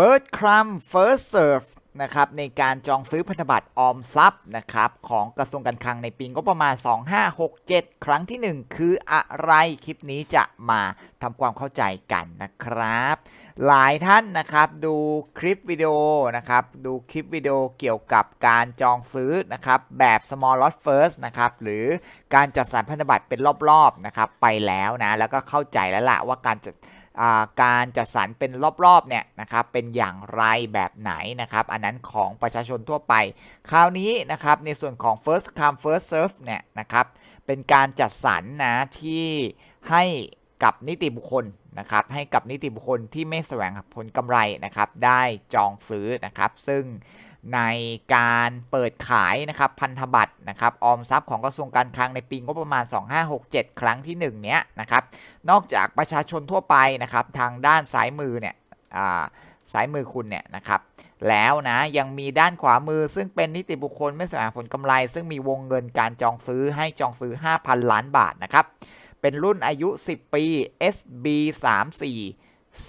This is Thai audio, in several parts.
First Come First Serve นะครับในการจองซื้อพันธบัตรออมทรัพย์นะครับของกระทรวงการคลังในปีงบประมาณ 2567 ครั้งที่ 1 คืออะไรคลิปนี้จะมาทำความเข้าใจกันนะครับ หลายท่านนะครับดูคลิปวิดีโอนะครับดูคลิปวิดีโอเกี่ยวกับการจองซื้อนะครับแบบ small lot first นะครับหรือการจัดสรรพันธบัตรเป็นรอบๆนะครับไปแล้วนะแล้วก็เข้าใจแล้วล่ะว่าการจัด การจัดสรรเป็นรอบๆเนี่ยนะครับเป็นอย่างไรแบบไหนนะครับอันนั้นของประชาชนทั่วไป คราวนี้นะครับในส่วนของ first come first serve เนี่ยนะครับเป็นการจัดสรรนะที่ให้กับนิติบุคคลนะครับให้กับนิติบุคคลที่ไม่แสวงหาผลกำไรนะครับได้จองซื้อนะครับซึ่ง ในการเปิดขายนะครับพันธบัตรนะครับออมทรัพย์ของกระทรวงการคลังในปีงบประมาณ 2567 ครั้งที่ 1 เนี้ยนะครับนอกจากประชาชนทั่วไปนะครับทางด้านซ้ายมือเนี่ยอ่ายมือคุณเนี่ยนะครับแล้วนะยังมีด้านขวามือซึ่งเป็นนิติบุคคลไม่แสวงผลกำไร ซึ่งมีวงเงินการจองซื้อให้จองซื้อ 5,000 ล้านบาทนะครับเป็นรุ่นอายุ 10 ปี SB 3 4 C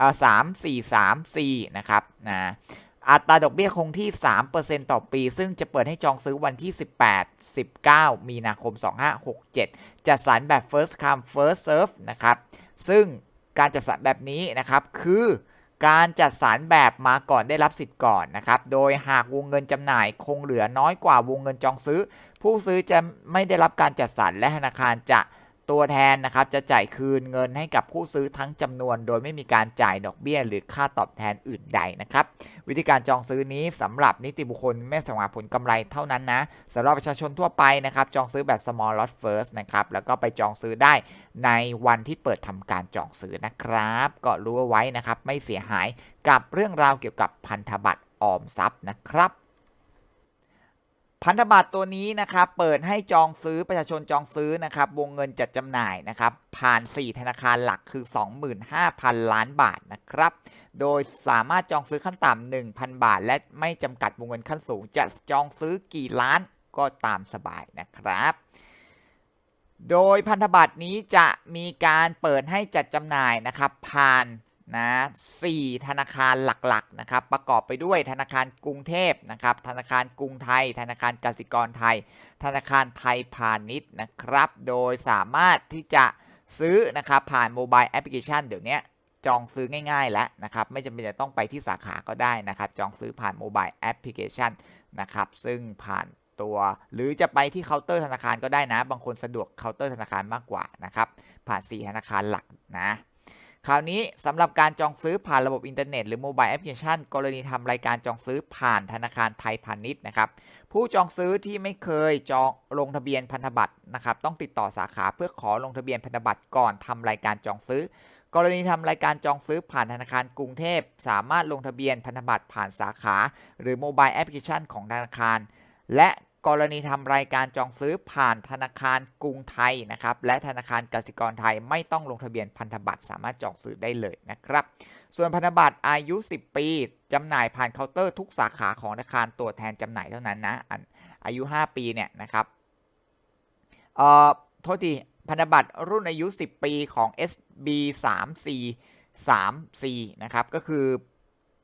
อ่า3 4 3 C นะครับนะ อัตราดอกเบี้ยคงที่ 3%ต่อปี ซึ่งจะเปิดให้จองซื้อวันที่ 18 19 มีนาคม 2567 จัดสรรแบบ first come first serve นะครับ ซึ่งการจัดสรรแบบนี้นะครับ คือการจัดสรรแบบมาก่อนได้รับสิทธิ์ก่อนนะครับ โดยหากวงเงินจำหน่ายคงเหลือน้อยกว่าวงเงินจองซื้อ ผู้ซื้อจะไม่ได้รับการจัดสรรและธนาคารจะ ตัวแทนนะครับจะจ่ายคืนเงินให้กับผู้ซื้อทั้งจำนวน โดยไม่มีการจ่ายดอกเบี้ย หรือค่าตอบแทนอื่นใดนะครับ วิธีการจองซื้อนี้สำหรับนิติบุคคลไม่แสวงหาผลกำไรเท่านั้นนะสำหรับประชาชนทั่วไปนะครับ จองซื้อแบบ small lot first นะครับแล้วก็ไปจองซื้อได้ในวันที่เปิดทำการจองซื้อนะครับ ก็รู้เอาไว้นะครับไม่เสียหายกับเรื่องราวเกี่ยวกับพันธบัตรออมทรัพย์นะครับ พันธบัตรตัวนี้นะครับเปิดให้จองซื้อประชาชนจองซื้อนะครับวงเงินจัดจำหน่ายนะครับผ่าน 4 ธนาคารหลักคือ 25,000 ล้านบาทนะครับโดยสามารถจองซื้อขั้นต่ำ1,000 บาท และไม่จำกัดวงเงินขั้นสูง จะจองซื้อกี่ล้านก็ตามสบายนะครับ โดยพันธบัตรนี้จะมีการเปิดให้จัดจำหน่ายนะครับผ่าน นะสี่ธนาคารหลักๆนะครับประกอบไปด้วยธนาคารกรุงเทพนะครับธนาคารกรุงไทย ธนาคารกสิกรไทย ธนาคารไทยพาณิชย์นะครับ โดยสามารถที่จะซื้อนะครับผ่านโมบายแอปพลิเคชันเดี๋ยวนี้จองซื้อง่ายๆแล้วนะครับไม่จำเป็นจะต้องไปที่สาขาก็ได้นะครับ จองซื้อผ่านโมบายแอปพลิเคชันนะครับซึ่งผ่านตัว หรือจะไปที่เคาน์เตอร์ธนาคารก็ได้นะ บางคนสะดวกเคาน์เตอร์ธนาคารมากกว่านะครับผ่าน 4 ธนาคารหลักนะ คราวนี้สำหรับการจองซื้อผ่านระบบอินเทอร์เน็ตหรือโมบายแอปพลิเคชันกรณีทำรายการจองซื้อผ่านธนาคารไทยพาณิชย์นะครับผู้จองซื้อที่ไม่เคยจองลงทะเบียนพันธบัตรนะครับต้องติดต่อสาขาเพื่อขอลงทะเบียนพันธบัตรก่อนทำรายการจองซื้อ กรณีทำรายการจองซื้อผ่านธนาคารกรุงเทพ สามารถลงทะเบียนพันธบัตรผ่านสาขา หรือโมบายแอปพลิเคชันของธนาคาร และ กรณีทำรายการจองซื้อผ่านธนาคารกรุงไทยนะครับ และธนาคารกสิกรไทยไม่ต้องลงทะเบียนพันธบัตรสามารถจองซื้อได้เลยนะครับ ส่วนพันธบัตรอายุ 10 ปีจำหน่ายผ่านเคาน์เตอร์ทุกสาขาของธนาคารตัวแทนจำหน่ายเท่านั้นนะอันอายุ 5 ปีเนี่ยนะครับเอ่อโทษทีพันธบัตรรุ่นอายุ 10 ปีของ SB 3 4 3 4นะครับก็คือ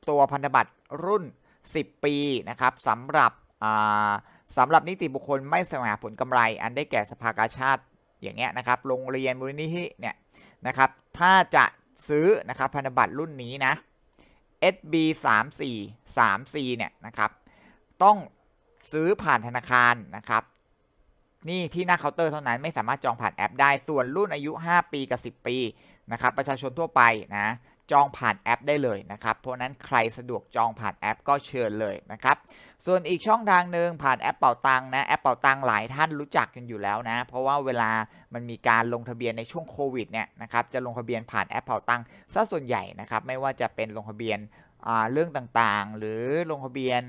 ตัวพันธบัตรรุ่น 10 ปีนะครับสำหรับอ่า สำหรับนิติบุคคลไม่แสวงหาผลกำไร อันได้แก่สภากาชาติอย่างเงี้ยนะครับ โรงเรียนมูลนิธิเนี่ยนะครับถ้าจะซื้อนะครับพันธบัตรรุ่นนี้นะ SB 3 4 3 C เนี่ยนะครับต้องซื้อผ่านธนาคารนะครับ นี่ที่หน้าเคาน์เตอร์เท่านั้นไม่สามารถจองผ่านแอปได้ส่วนรุ่นอายุ 5 ปีกับ 10 ปีนะครับประชาชนทั่วไปนะ จองผ่านแอปได้เลยนะครับ เพราะนั้นใครสะดวกจองผ่านแอปก็เชิญเลยนะครับ ส่วนอีกช่องทางหนึ่งผ่านแอปเป่าตังค์นะ แอปเป่าตังค์หลายท่านรู้จักกันอยู่แล้วนะ เพราะว่าเวลามันมีการลงทะเบียนในช่วงโควิดเนี่ยนะครับ จะลงทะเบียนผ่านแอปเป่าตังค์ซะส่วนใหญ่นะครับ ไม่ว่าจะเป็นลงทะเบียนเรื่องต่างๆ หรือลงทะเบียน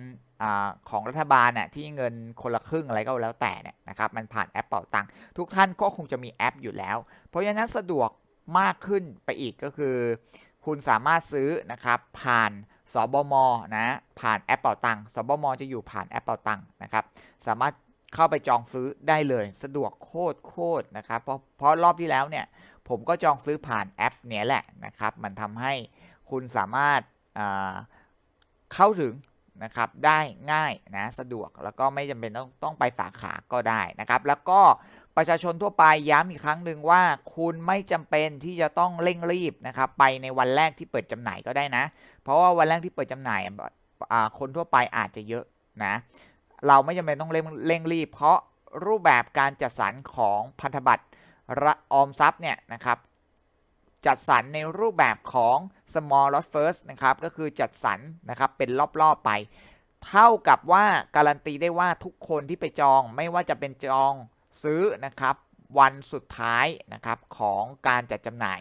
อของรัฐบาลน่ะที่เงินคนละครึ่งอะไรก็แล้วแต่เนี่ยนะครับ มันผ่านแอปเป่าตังค์ทุกท่านก็คงจะมีแอปอยู่แล้ว เพราะฉะนั้นสะดวกมากขึ้นไปอีกก็คือ คุณสามารถซื้อนะครับผ่านสบมนะผ่านแอปเป่าตังค์สบมจะอยู่ผ่านแอปเป่าตังค์นะครับสามารถเข้าไปจองซื้อได้เลยสะดวกโคตรโคตรนะครับเพราะเพราะรอบที่แล้วเนี่ยผมก็จองซื้อผ่านแอปเนี้ยแหละนะครับมันทำให้คุณสามารถอ่าเข้าถึงนะครับได้ง่ายนะสะดวกแล้วก็ไม่จำเป็นต้องต้องไปสาขาก็ได้นะครับ แล้วก็ ประชาชนทั่วไปย้ำอีกครั้งหนึ่งว่าคุณไม่จำเป็นที่จะต้องเร่งรีบนะครับไปในวันแรกที่เปิดจำหน่ายก็ได้นะ เพราะว่าวันแรกที่เปิดจำหน่ายคนทั่วไปอาจจะเยอะนะเราไม่จำเป็นต้องเร่งเร่งรีบ เพราะรูปแบบการจัดสรรของพันธบัตรออมทรัพย์เนี่ยนะครับจัดสรรในรูปแบบของ small lot first นะครับก็คือจัดสรรนะครับเป็นรอบๆไป เท่ากับว่าการันตีได้ว่าทุกคนที่ไปจองไม่ว่าจะเป็นจอง ซื้อนะครับวันสุดท้ายนะครับของการจัดจำหน่าย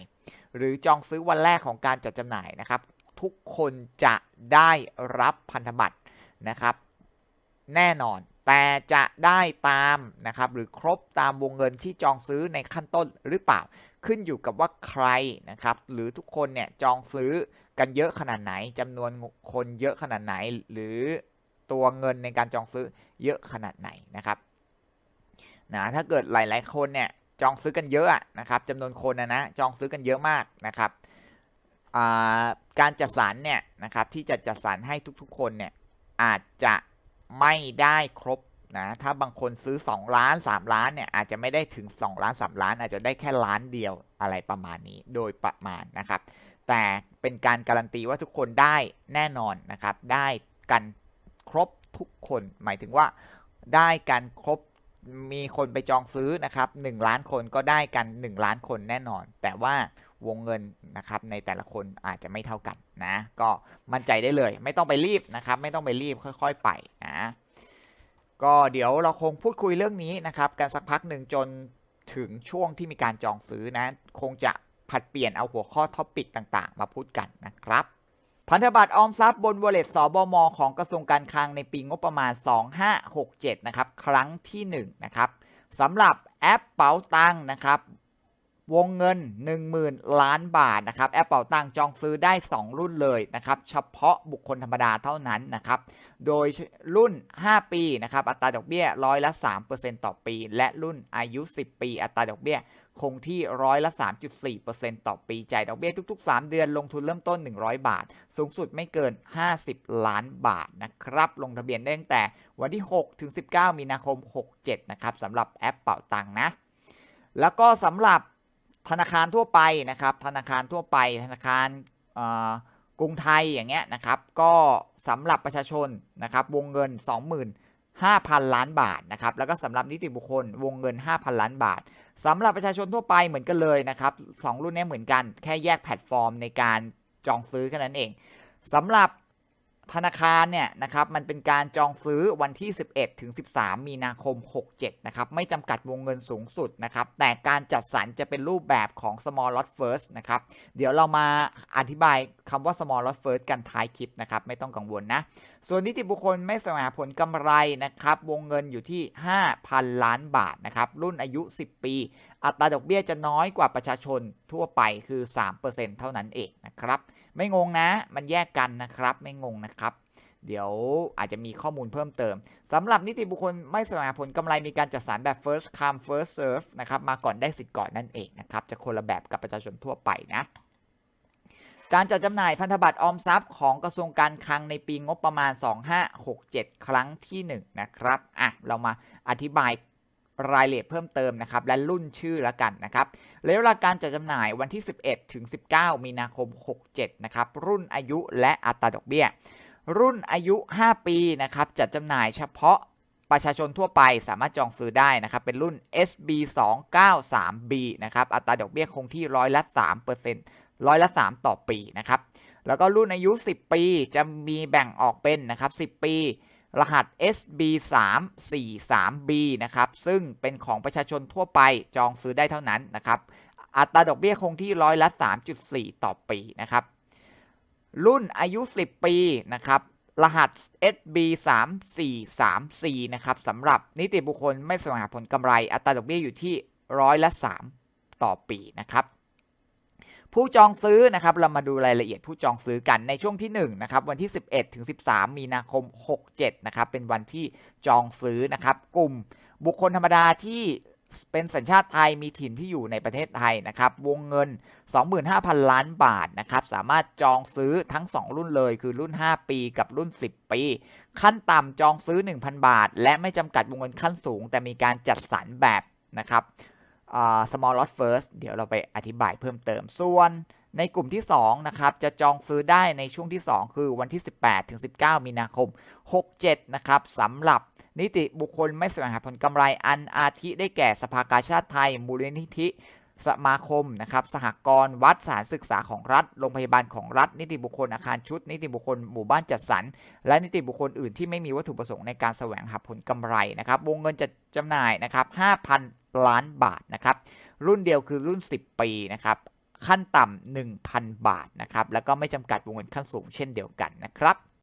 หรือจองซื้อวันแรกของการจัดจำหน่ายนะครับ ทุกคนจะได้รับพันธบัตรนะครับ แน่นอนแต่จะได้ตามนะครับหรือครบตามวงเงินที่จองซื้อในขั้นต้นหรือเปล่า ขึ้นอยู่กับว่าใครนะครับ หรือทุกคนเนี่ยจองซื้อกันเยอะขนาดไหนจำนวนคนเยอะขนาดไหน หรือตัวเงินในการจองซื้อเยอะขนาดไหนนะครับ นะถ้าเกิดหลาย ๆ คนเนี่ยจองซื้อกันเยอะนะครับจำนวนคนนะนะจองซื้อกันเยอะมากนะครับการจัดสรรเนี่ยนะครับที่จะจัดสรรให้ทุกๆ คนเนี่ยอาจจะไม่ได้ครบนะถ้าบางคนซื้อ 2 ล้าน 3 ล้านเนี่ยอาจจะไม่ได้ถึง 2 ล้าน 3 ล้าน อาจจะได้แค่ล้านเดียวอะไรประมาณนี้โดยประมาณนะครับ แต่เป็นการการันตีว่าทุกคนได้แน่นอนนะครับ ได้กันครบทุกคน หมายถึงว่าได้กันครบ มีคนไปจองซื้อนะครับ1ล้านคนก็ได้กัน 1 ล้านคนแน่นอน แต่ว่าวงเงินนะครับในแต่ละคนอาจจะไม่เท่ากันนะ ก็มั่นใจได้เลย ไม่ต้องไปรีบนะครับ ไม่ต้องไปรีบค่อย ๆ ไปนะก็เดี๋ยวเราคงพูดคุยเรื่องนี้นะครับกันสักพักหนึ่งจนถึงช่วงที่มีการจองซื้อนะ คงจะผัดเปลี่ยนเอาหัวข้อท็อปิกต่างๆ มาพูดกันนะครับ พันธบัตรออมทรัพย์บนวอลเล็ตสบมของกระทรวงการคลังในปีงบประมาณ 2567 นะครับ ครั้งที่ 1 นะครับสำหรับแอปเป๋าตังนะครับ วงเงิน 10,000 ล้านบาทนะครับ แอปเป่าตังจองซื้อได้ 2 รุ่นเลยนะครับ เฉพาะบุคคลธรรมดาเท่านั้นนะครับ โดยรุ่น 5 ปีนะครับ อัตราดอกเบี้ยร้อยละ 3%ต่อปี และรุ่นอายุ 10 ปี อัตราดอกเบี้ย คงที่ร้อยละ 3.4%ต่อปีจ่ายดอกเบี้ยทุก ๆ 3 เดือนลงทุนเริ่มต้น 100 บาท สูงสุดไม่เกิน 50 ล้านบาทนะครับ ลงทะเบียนได้ตั้งแต่วันที่ 6 ถึง 19 มีนาคม 67 นะครับสำหรับแอปเป่าตังนะ แล้วก็สำหรับธนาคารทั่วไปนะครับ ธนาคารทั่วไป ธนาคารกรุงไทยอย่างเงี้ยนะครับ ก็สำหรับประชาชนนะครับ วงเงิน25,000 ล้านบาทนะครับ แล้วก็สำหรับนิติบุคคลวงเงิน 5,000 ล้านบาท สำหรับประชาชนทั่วไปเหมือนกันเลยนะครับสรุ่นนี้เหมือนกันแค่แยกแพลตฟอร์มในการจองซื้อแค่นั้นเองสำหรับ ธนาคารเนี่ยนะครับมันเป็นการจองซื้อวันที่ 11 ถึง 13 มีนาคม 67 นะครับ ไม่จำกัดวงเงินสูงสุดนะครับ แต่การจัดสรรจะเป็นรูปแบบของ small lot first นะครับ เดี๋ยวเรามาอธิบายคำว่า small lot first กันท้ายคลิปนะครับ ไม่ต้องกังวลนะ ส่วนนิติบุคคลไม่แสวงหาผลกำไรนะครับ วงเงินอยู่ที่ 5,000 ล้านบาทนะครับ รุ่นอายุ 10 ปี อัตราดอกเบี้ยจะน้อยกว่าประชาชนทั่วไปคือ 3%เท่านั้นเองนะครับ ไม่งงนะ มันแยกกันนะครับ ไม่งงนะครับ เดี๋ยวอาจจะมีข้อมูลเพิ่มเติมสำหรับนิติบุคคลไม่สวงหาผลกำไรมีการจัดสรรแบบ first come first serve นะครับมาก่อนได้สิทธิ์ก่อนนั่นเองนะครับ จะคนละแบบกับประชาชนทั่วไปนะการจัดจำหน่ายพันธบัตรออมทรัพย์ของกระทรวงการคลังในปีงบประมาณ 2567 ครั้งที่ 1 นะครับ อะ เรามาอธิบาย รายละเอียดเพิ่มเติมนะครับ และรุ่นชื่อละกันนะครับระยะเวลาการจัดจำหน่ายวันที่ 11 ถึง 19 มีนาคม 67 นะครับ รุ่นอายุและอัตราดอกเบี้ย รุ่นอายุ 5 ปีนะครับ จัดจำหน่ายเฉพาะประชาชนทั่วไปสามารถจองซื้อได้นะครับ เป็นรุ่น SB 293B นะครับ อัตราดอกเบี้ยคงที่ร้อยละ3%ร้อยละ 3 ต่อปีนะครับ แล้วก็รุ่นอายุ 10 ปีจะมีแบ่งออกเป็นนะครับ 10 ปี รหัส SB 3 4 3 B นะครับ ซึ่งเป็นของประชาชนทั่วไปจองซื้อได้เท่านั้นนะครับ อัตราดอกเบี้ยคงที่ร้อยละ 3.4 ต่อปีนะครับ รุ่นอายุ 10 ปีนะครับรหัส SB 3 4 3 C นะครับสำหรับนิติบุคคลไม่แสวงหาผลกำไร อัตราดอกเบี้ยอยู่ที่ร้อยละ 3 ต่อปีนะครับ ผู้จองซื้อนะครับเรามาดูรายละเอียดผู้จองซื้อกันในช่วงที่1นะครับวันที่ 11 ถึง 13 มีนาคม 67 นะครับเป็นวันที่จองซื้อนะครับกลุ่มบุคคลธรรมดาที่เป็นสัญชาติไทยมีถิ่นที่อยู่ในประเทศไทยนะครับวงเงิน 25,000 ล้านบาทนะครับสามารถจองซื้อทั้ง 2 รุ่นเลย คือรุ่น 5 ปีกับรุ่น 10 ปี ขั้นต่ำจองซื้อ 1,000 บาท และไม่จำกัดวงเงินขั้นสูง แต่มีการจัดสรรแบบนะครับ small lot first เดี๋ยวเราไปอธิบายเพิ่มเติมส่วนในกลุ่มที่ 2 นะครับ จะจองซื้อได้ในช่วงที่ 2 คือวันที่ 18 ถึง 19 มีนาคม 67 นะครับสำหรับนิติบุคคลไม่แสวงหาผลกำไรอันอาทิได้แก่สภากาชาติไทย มูลนิธิ สมาคมนะครับสหกรณ์วัดสถานศึกษาของรัฐ โรงพยาบาลของรัฐ นิติบุคคลอาคารชุด นิติบุคคลหมู่บ้านจัดสรร และนิติบุคคลอื่นที่ไม่มีวัตถุประสงค์ในการแสวงหาผลกำไรนะครับวงเงินจะจำหน่ายนะครับ5,000 ล้านบาทนะครับรุ่นเดียวคือรุ่น 10 ปีนะครับขั้นต่ำ1,000 บาทนะครับแล้วก็ไม่จำกัดวงเงินขั้นสูงเช่นเดียวกันนะครับ